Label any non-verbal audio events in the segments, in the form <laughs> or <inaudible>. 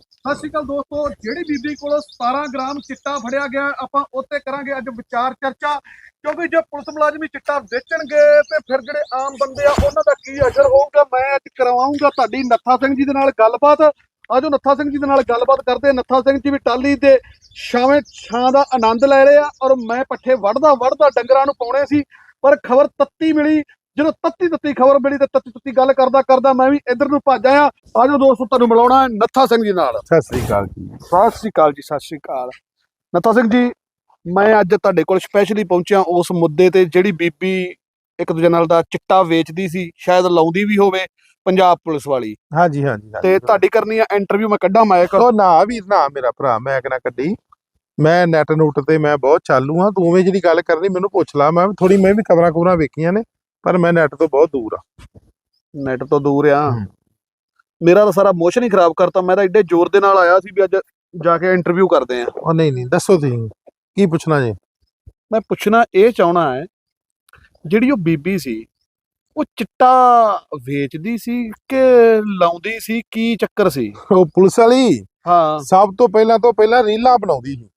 ਸਤਿ ਸ਼੍ਰੀ ਅਕਾਲ ਦੋਸਤੋ, ਜਿਹੜੀ ਬੀਬੀ ਕੋਲੋਂ 17 ਗ੍ਰਾਮ ਚਿੱਟਾ ਫੜਿਆ ਗਿਆ, ਆਪਾਂ ਉੱਤੇ ਕਰਾਂਗੇ ਅੱਜ ਵਿਚਾਰ ਚਰਚਾ। ਕਿਉਂਕਿ ਜੇ ਪੁਲਿਸ ਮੁਲਾਜ਼ਮ ਚਿੱਟਾ ਵੇਚਣਗੇ, ਤੇ ਫਿਰ ਜਿਹੜੇ ਆਮ ਬੰਦੇ ਆ, ਉਹਨਾਂ ਦਾ ਕੀ ਅਸਰ ਹੋਊਗਾ? ਮੈਂ ਅੱਜ ਕਰਵਾਉਂਗਾ ਤੁਹਾਡੀ ਨੱਥਾ ਸਿੰਘ ਜੀ ਦੇ ਨਾਲ ਗੱਲਬਾਤ। ਆਜੋ ਨੱਥਾ ਸਿੰਘ ਜੀ ਦੇ ਨਾਲ ਗੱਲਬਾਤ ਕਰਦੇ ਨੱਥਾ ਸਿੰਘ ਜੀ ਵੀ ਟਾਲੀ ਦੇ ਛਾਵੇਂ ਛਾਂ ਦਾ ਆਨੰਦ ਲੈ ਰਹੇ ਆ, ਔਰ ਮੈਂ ਪੱਠੇ ਵੜਦਾ ਵੜਦਾ ਡੰਗਰਾਂ ਨੂੰ ਪਾਉਣੇ ਸੀ, ਪਰ ਖਬਰ ਤੱਤੀ ਮਿਲੀ ਜਦੋਂ ਤੱਤੀ ਤੱਤੀ ਖਬਰ ਮਿਲੀ ਤੇ ਤੱਤੀ ਤੱਤੀ ਗੱਲ ਕਰਦਾ ਕਰਦਾ ਮੈਂ ਵੀ ਇੱਧਰ ਨੂੰ ਭੱਜ ਆਇਆ। ਆਜੋ ਦੋਸਤੋ ਤੁਹਾਨੂੰ ਮਿਲਾਉਣਾ ਹੈ ਨੱਥਾ ਸਿੰਘ ਜੀ ਨਾਲ। ਸਤਿ ਸ੍ਰੀ ਅਕਾਲ ਜੀ। ਸਤਿ ਸ਼੍ਰੀ ਅਕਾਲ ਜੀ ਸਤਿ ਸ਼੍ਰੀ ਅਕਾਲ। ਨੱਥਾ ਸਿੰਘ ਜੀ ਮੈਂ ਅੱਜ ਤੁਹਾਡੇ ਕੋਲ ਸਪੈਸ਼ਲੀ ਪਹੁੰਚਿਆ ਉਸ ਮੁੱਦੇ ਤੇ ਜਿਹੜੀ ਬੀਬੀ ਇੱਕ ਦੂਜੇ ਨਾਲ ਦਾ ਚਿੱਟਾ ਵੇਚਦੀ ਸੀ ਸ਼ਾਇਦ ਲਾਉਂਦੀ ਵੀ ਹੋਵੇ ਪੰਜਾਬ ਪੁਲਿਸ ਵਾਲੀ। ਹਾਂਜੀ ਹਾਂਜੀ ਤੇ ਤੁਹਾਡੀ ਕਰਨੀ ਆ ਇੰਟਰਵਿਊ ਮੈਂ ਕੱਢਾਂ ਮਾਇਕ ਉਹ ਨਾ ਵੀਰ ਨਾ ਮੇਰਾ ਭਰਾ ਮੈਂ ਕਿਹਨਾਂ ਕੱਢੀ? ਮੈਂ ਨੈਟ ਨੂਟ ਤੇ ਮੈਂ ਬਹੁਤ ਚਾਲੂ ਹਾਂ ਤੂੰ ਜਿਹੜੀ ਗੱਲ ਕਰਨੀ ਮੈਨੂੰ ਪੁੱਛ ਲਾ। ਮੈਂ ਥੋੜੀ ਮੈਂ ਵੀ ਖਬਰਾਂ ਖਬਰਾਂ ਵੇਖੀਆਂ ਨੇ। ਪਰ ਮੈਂ ਨੈਟ ਤੋਂ ਬਹੁਤ ਦੂਰ ਆ। ਨੈਟ ਤੋਂ ਦੂਰ ਆ। ਮੇਰਾ ਤਾਂ ਸਾਰਾ ਮੋਸ਼ਨ ਹੀ ਖਰਾਬ ਕਰਤਾ। ਮੈਂ ਤਾਂ ਐਡੇ ਜ਼ੋਰ ਦੇ ਨਾਲ ਆਇਆ ਸੀ ਵੀ ਅੱਜ ਜਾ ਕੇ ਇੰਟਰਵਿਊ ਕਰਦੇ ਆ। ਉਹ ਨਹੀਂ ਨਹੀਂ ਦੱਸੋ ਤੁਸੀਂ। ਕੀ ਪੁੱਛਣਾ ਜੀ? ਮੈਂ ਪੁੱਛਣਾ ਇਹ ਚਾਹਣਾ ਹੈ ਜਿਹੜੀ ਉਹ ਬੀਬੀ ਸੀ ਉਹ ਚਿੱਟਾ ਵੇਚਦੀ ਸੀ ਕਿ ਲਾਉਂਦੀ ਸੀ? ਕੀ ਚੱਕਰ ਸੀ? ਉਹ ਪੁਲਿਸ ਵਾਲੀ? ਹਾਂ। ਸਭ ਤੋਂ ਪਹਿਲਾਂ ਤੋਂ ਪਹਿਲਾਂ ਰੀਲਾਂ ਬਣਾਉਂਦੀ ਸੀ।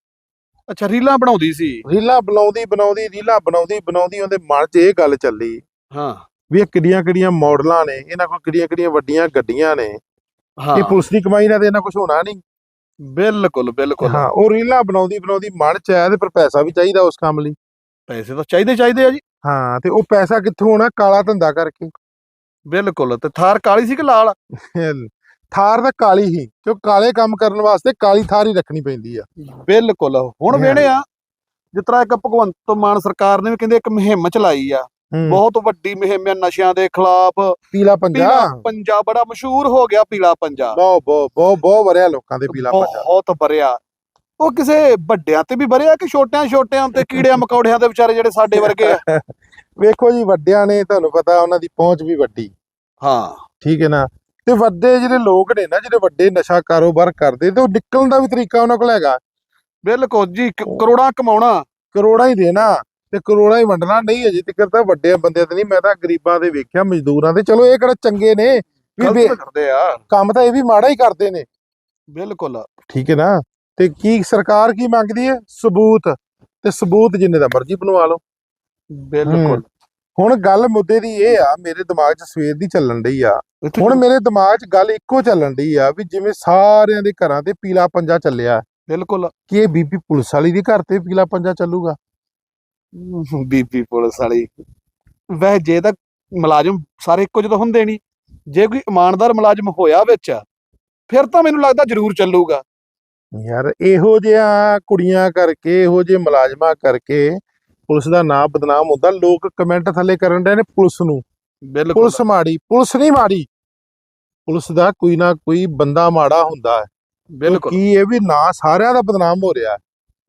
ਅੱਛਾ ਰੀਲਾਂ ਬਣਾਉਂਦੀ ਸੀ? ਰੀਲਾਂ ਬਣਾਉਂਦੀ ਬਣਾਉਂਦੀ ਰੀਲਾਂ ਬਣਾਉਂਦੀ ਬਣਾਉਂਦੀ ਉਹਦੇ ਮਨ 'ਚ ਇਹ ਗੱਲ ਚੱਲੀ ਹਾਂ। ਵੀ ਇਹ ਕਿੱਡੀਆਂ ਕਿੱਡੀਆਂ ਮਾਡਲਾਂ ਨੇ ਇਹਨਾਂ ਕੋਲ ਕਿੱਡੀਆਂ ਕਿੱਡੀਆਂ ਵੱਡੀਆਂ ਗੱਡੀਆਂ ਨੇ। ਹਾਂ। ਇਹ ਪੁਲਿਸ ਦੀ ਕਮਾਈ ਨਾਲ ਤੇ ਇਹਨਾਂ ਕੁਝ ਹੋਣਾ ਨਹੀਂ? ਬਿਲਕੁਲ ਬਿਲਕੁਲ। ਹਾਂ ਉਹ ਰੀਲਾਂ ਬਣਾਉਂਦੀ ਬਣਾਉਂਦੀ ਮਨ 'ਚ ਆਇਆ ਤੇ ਪਰ ਪੈਸਾ ਵੀ ਚਾਹੀਦਾ ਉਸ ਕੰਮ ਲਈ। ਪੈਸੇ ਤਾਂ ਚਾਹੀਦੇ ਚਾਹੀਦੇ ਆ ਜੀ। ਹਾਂ ਤੇ ਉਹ ਪੈਸਾ ਕਿੱਥੋਂ ਆਉਣਾ ਕਾਲਾ ਧੰਦਾ ਕਰਕੇ। ਬਿਲਕੁਲ ਤੇ ਥਾਰ ਕਾਲੀ ਸੀ ਕਿ ਲਾਲ? ਥਾਰ ਤਾਂ ਕਾਲੀ ਹੀ ਕਿਉਂ ਕਾਲੇ ਕੰਮ ਕਰਨ ਵਾਸਤੇ ਕਾਲੀ ਥਾਰ ਹੀ ਰੱਖਣੀ ਪੈਂਦੀ ਆ। ਬਿਲਕੁਲ ਹੁਣ। ਵੇਣੇ ਆ। ਜਿਸ ਤਰ੍ਹਾਂ ਇੱਕ ਭਗਵੰਤ ਮਾਨ ਸਰਕਾਰ ਨੇ ਵੀ ਕਹਿੰਦੇ ਇੱਕ ਮੁਹਿੰਮ ਚਲਾਈ ਆ। ਬਹੁਤ ਵੱਡੀ ਮੁਹਿੰਮ ਆ ਨਸ਼ਿਆਂ ਦੇ ਖਿਲਾਫ। ਪੀਲਾ ਪੰਜਾ। ਪੰਜਾ ਬੜਾ ਮਸ਼ਹੂਰ ਹੋ ਗਿਆ ਪੀਲਾ ਪੰਜਾ। ਬਹੁਤ ਬਹੁਤ ਬਹੁਤ ਬਹੁਤ ਵਰਿਆ ਲੋਕਾਂ ਦੇ ਪੀਲਾ ਪੰਜਾ। ਬਹੁਤ ਭਰਿਆ ਉਹ ਕਿਸੇ ਵੱਡਿਆਂ ਤੇ ਵੀ ਭਰਿਆ ਕਿ ਛੋਟਿਆਂ ਛੋਟਿਆਂ ਤੇ ਕੀੜਿਆਂ ਮਕੌੜਿਆਂ ਦੇ ਵਿਚਾਰੇ ਜਿਹੜੇ ਸਾਡੇ ਵਰਗੇ ਆ? <laughs> ਵੇਖੋ ਜੀ ਵੱਡਿਆਂ ਨੇ ਤੁਹਾਨੂੰ ਪਤਾ ਉਹਨਾਂ ਦੀ ਪਹੁੰਚ ਵੀ ਵੱਡੀ। ਹਾਂ। ਠੀਕ ਹੈ ਨਾ? ਤੇ ਵੱਡੇ ਜਿਹੜੇ ਲੋਕ ਨੇ ਨਾ ਜਿਹੜੇ ਵੱਡੇ ਨਸ਼ਾ ਕਾਰੋਬਾਰ ਕਰਦੇ ਤੇ ਉਹ ਨਿਕਲਣ ਦਾ ਵੀ ਤਰੀਕਾ ਉਹਨਾਂ ਕੋਲ ਹੈਗਾ। ਬਿਲਕੁਲ ਜੀ ਕਰੋੜਾਂ ਕਮਾਉਣਾ। ਕਰੋੜਾਂ ਹੀ ਦੇਣਾ। ਤੇ ਕਰੋੜਾਂ ਹੀ ਵੰਡਣਾ ਨਹੀਂ ਅਜੇ ਤੱਕ ਤਾਂ ਵੱਡੇ ਬੰਦੇ ਤੇ ਨਹੀਂ ਮੈਂ ਤਾਂ ਗਰੀਬਾਂ ਦੇ ਵੇਖਿਆ ਮਜ਼ਦੂਰਾਂ ਦੇ। ਚਲੋ ਇਹ ਕਿਹੜਾ ਚੰਗੇ ਨੇ ਵੀ ਕਰਦੇ ਆ। ਕੰਮ ਤਾਂ ਇਹ ਵੀ ਮਾੜਾ ਹੀ ਕਰਦੇ ਨੇ। ਬਿਲਕੁਲ। ਠੀਕ ਹੈ ਨਾ? ਤੇ ਕੀ ਸਰਕਾਰ ਕੀ ਮੰਗਦੀ ਹੈ? ਸਬੂਤ। ਤੇ ਸਬੂਤ ਜਿੰਨੇ ਦਾ ਮਰਜ਼ੀ ਬਣਵਾ ਲਓ। ਬਿਲਕੁਲ। ਹੁਣ ਗੱਲ ਮੁੱਦੇ ਦੀ ਇਹ ਆ ਮੇਰੇ ਦਿਮਾਗ 'ਚ ਸਵੇਰ ਦੀ ਚੱਲਣ ਡਈ ਆ। ਹੁਣ ਮੇਰੇ ਦਿਮਾਗ 'ਚ ਗੱਲ ਇੱਕੋ ਚੱਲਣ ਡਈ ਆ ਵੀ ਜਿਵੇਂ ਸਾਰਿਆਂ ਦੇ ਘਰਾਂ ਤੇ ਪੀਲਾ ਪੰਜਾ ਚੱਲਿਆ। ਬਿਲਕੁਲ। ਕਿ ਇਹ ਬੀਬੀ ਪੁਲਿਸ ਵਾਲੀ ਦੇ ਘਰ ਤੇ ਪੀਲਾ ਪੰਜਾ ਚੱਲੂਗਾ? ਬੀਬੀ ਪੁਲਿਸ ਵਾਲੀ। ਵੈਸੇ ਜੇ ਤਾਂ ਮੁਲਾਜ਼ਮ ਸਾਰੇ ਇੱਕੋ ਜਿਹੇ ਹੁੰਦੇ ਨਹੀਂ ਜੇ ਕੋਈ ਇਮਾਨਦਾਰ ਮੁਲਾਜ਼ਮ ਹੋਇਆ ਵਿੱਚ ਫਿਰ ਤਾਂ ਮੈਨੂੰ ਲੱਗਦਾ ਜ਼ਰੂਰ ਚੱਲੂਗਾ। ਯਾਰ ਇਹੋ ਜਿਹਾ ਕੁੜੀਆਂ ਕਰਕੇ ਇਹੋ ਜਿਹੇ ਮੁਲਾਜ਼ਮਾਂ ਕਰਕੇ ਪੁਲਿਸ ਦਾ ਨਾਮ ਬਦਨਾਮ ਹੁੰਦਾ। ਲੋਕ ਕਮੈਂਟ ਥੱਲੇ ਕਰਨ ਦੇ ਨੇ ਪੁਲਿਸ ਨੂੰ। ਬਿਲਕੁਲ। ਪੁਲਿਸ ਮਾੜੀ ਪੁਲਿਸ ਨਹੀਂ ਮਾੜੀ। ਪੁਲਿਸ ਦਾ ਕੋਈ ਨਾ ਕੋਈ ਬੰਦਾ ਮਾੜਾ ਹੁੰਦਾ ਹੈ। ਬਿਲਕੁਲ। ਕੀ ਇਹ ਵੀ ਨਾ ਸਾਰਿਆਂ ਦਾ ਬਦਨਾਮ ਹੋ ਰਿਹਾ।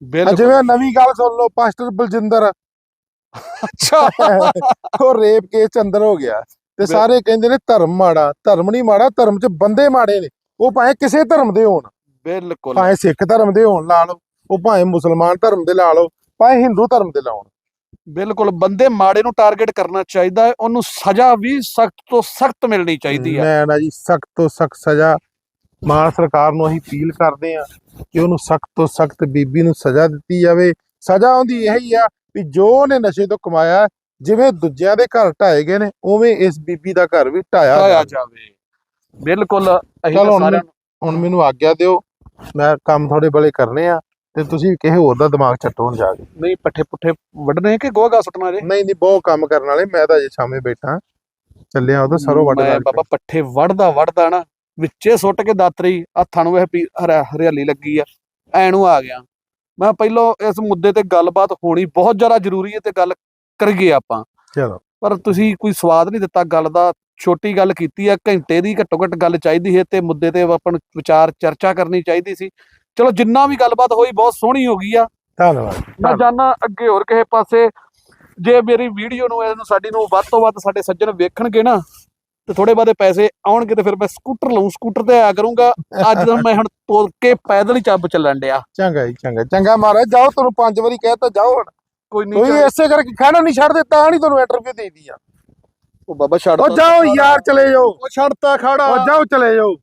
ਬਿਲਕੁਲ। ਜਿਵੇਂ ਨਵੀਂ ਗੱਲ ਸੁਣ ਲਓ ਪਾਸਟਰ ਬਲਜਿੰਦਰ। ਅੱਛਾ। ਉਹ ਰੇਪ ਕੇਸ ਚ ਅੰਦਰ ਹੋ ਗਿਆ ਤੇ ਸਾਰੇ ਕਹਿੰਦੇ ਨੇ ਧਰਮ ਮਾੜਾ ਧਰਮ ਨਹੀਂ ਮਾੜਾ ਧਰਮ ਚ ਬੰਦੇ ਮਾੜੇ ਨੇ। ਉਹ ਭਾਵੇਂ ਕਿਸੇ ਧਰਮ ਦੇ ਹੋਣ। ਬਿਲਕੁਲ। ਭਾਵੇਂ ਸਿੱਖ ਧਰਮ ਦੇ ਹੋਣ ਲਾ ਲਓ ਉਹ ਭਾਵੇਂ ਮੁਸਲਮਾਨ ਧਰਮ ਦੇ ਲਾ ਲਓ ਭਾਵੇਂ ਹਿੰਦੂ ਧਰਮ ਦੇ ਲਾਉਣ। ਬਿਲਕੁਲ ਬੰਦੇ ਮਾੜੇ ਨੂੰ ਟਾਰਗੇਟ ਕਰਨਾ ਚਾਹੀਦਾ ਹੈ ਉਹਨੂੰ ਸਜ਼ਾ ਵੀ ਸਖਤ ਤੋਂ ਸਖਤ ਮਿਲਣੀ ਚਾਹੀਦੀ ਹੈ। ਮੈਂ ਨਾ ਜੀ ਸਖਤ ਤੋਂ ਸਖਤ ਸਜ਼ਾ ਮਾਨ ਸਰਕਾਰ ਨੂੰ ਅਸੀਂ ਅਪੀਲ ਕਰਦੇ ਆ ਕਿ ਉਹਨੂੰ ਸਖਤ ਤੋਂ ਸਖਤ ਬੀਬੀ ਨੂੰ ਸਜ਼ਾ ਦਿੱਤੀ ਜਾਵੇ। ਸਜ਼ਾ ਉਹਦੀ ਇਹੀ ਆ ਵੀ ਜੋ ਉਹਨੇ ਨਸ਼ੇ ਤੋਂ ਕਮਾਇਆ ਜਿਵੇਂ ਦੂਜਿਆਂ ਦੇ ਘਰ ਢਾਏ ਗਏ ਨੇ ਉਵੇਂ ਇਸ ਬੀਬੀ ਦਾ ਘਰ ਵੀ ਢਾਇਆ ਜਾਵੇ। ਬਿਲਕੁਲ ਅਸੀਂ ਤਾਂ ਹੁਣ ਸਾਰਿਆਂ ਨੂੰ ਹੁਣ ਮੈਨੂੰ ਆਗਿਆ ਦਿਓ ਮੈਂ ਕੰਮ ਥੋੜੇ ਬਲੇ ਕਰਨੇ ਆ ਤੇ ਤੁਸੀਂ ਕਿਸੇ ਹੋਰ ਦਾ ਦਿਮਾਗ ਚੱਟੋ ਹੁਣ ਜਾ ਕੇ। ਨਹੀਂ ਪੱਠੇ ਪੁੱਠੇ ਵੱਢਣੇ ਕਿ ਗੋਹਾ ਗਾ ਸੁੱਟਣਾ ਜੇ? ਨਹੀਂ ਨਹੀਂ ਬਹੁਤ ਕੰਮ ਕਰਨ ਵਾਲੇ ਮੈਂ ਤਾਂ ਅਜੇ ਸ਼ਾਮੇ ਬੈਠਾ। ਚੱਲਿਆ ਉਹਦਾ ਸਰੋਂ ਵੱਢ ਮੈਂ ਲਾ ਬਾਬਾ ਪੱਠੇ ਵੜਦਾ ਵੜਦਾ ਨਾ ਵਿੱਚੇ ਸੁੱਟ ਕੇ ਦਾਤਰੀ ਹੱਥਾਂ ਨੂੰ ਇਹ ਹਰਿਆਲੀ ਲੱਗੀ ਆ ਐ ਨੂੰ ਆ ਗਿਆ। ਮੈਂ ਪਹਿਲਾਂ ਇਸ ਮੁੱਦੇ ਤੇ ਗੱਲਬਾਤ ਹੋਣੀ ਬਹੁਤ ਜ਼ਿਆਦਾ ਜ਼ਰੂਰੀ ਹੈ ਤੇ ਗੱਲ ਕਰੀਏ ਆਪਾਂ। ਚਲੋ। ਪਰ ਤੁਸੀਂ ਕੋਈ ਸਵਾਦ ਨਹੀਂ ਦਿੱਤਾ ਗੱਲ ਦਾ ਛੋਟੀ ਗੱਲ ਕੀਤੀ ਆ ਘੰਟੇ ਦੀ ਘੱਟੋ ਘੱਟ ਗੱਲ ਚਾਹੀਦੀ ਹੈ ਤੇ ਮੁੱਦੇ ਤੇ ਆਪਾਂ ਵਿਚਾਰ ਚਰਚਾ ਕਰਨੀ ਚਾਹੀਦੀ ਸੀ। ਚਲੋ ਜਿੰਨਾ ਵੀ ਗੱਲਬਾਤ ਹੋਈ ਬਹੁਤ ਸੋਹਣੀ ਹੋ ਗਈ ਆ। ਧੰਨਵਾਦ। ਮੈਂ ਜਾਣਾ ਅੱਗੇ ਹੋਰ ਕਿਸੇ ਪਾਸੇ। ਜੇ ਮੇਰੀ ਵੀਡੀਓ ਨੂੰ ਇਹਨੂੰ ਸਾਡੀ ਨੂੰ ਵੱਧ ਤੋਂ ਵੱਧ ਸਾਡੇ ਸੱਜਣ ਵੇਖਣਗੇ ਨਾ ਤੇ ਥੋੜੇ ਬਾਦੇ ਪੈਸੇ ਆਉਣਗੇ ਤੇ ਫਿਰ ਮੈਂ ਸਕੂਟਰ ਲਵਾਂ ਸਕੂਟਰ ਤੇ ਆਇਆ ਕਰੂੰਗਾ। ਅੱਜ ਤਾਂ ਮੈਂ ਹੁਣ ਤੁਰ ਕੇ ਪੈਦਲ ਹੀ ਚੱਬ ਚੱਲਣ ਡਿਆ। ਚੰਗਾ ਜੀ ਚੰਗਾ। ਚੰਗਾ ਮਹਾਰਾਜ ਜਾਓ ਤੁਹਾਨੂੰ ਪੰਜ ਵਾਰੀ ਕਹਿਤਾ ਜਾਓ ਹੁਣ। ਕੋਈ ਨਹੀਂ ਤੁਸੀਂ ਇਸੇ ਕਰਕੇ ਖਾਣਾ ਨਹੀਂ ਛੱਡਦੇ ਤਾਂ ਨਹੀਂ ਤੁਹਾਨੂੰ ਇੰਟਰਵਿਊ ਦੇਈਦੀ ਆ ਉਹ ਬਾਬਾ ਛੱਡ ਉਹ ਤਾ ਜਾਓ ਯਾਰ ਚਲੇ ਜਾਓ। ਉਹ ਛੱਡਤਾ ਖੜਾ। ਉਹ ਜਾਓ ਚਲੇ ਜਾਓ।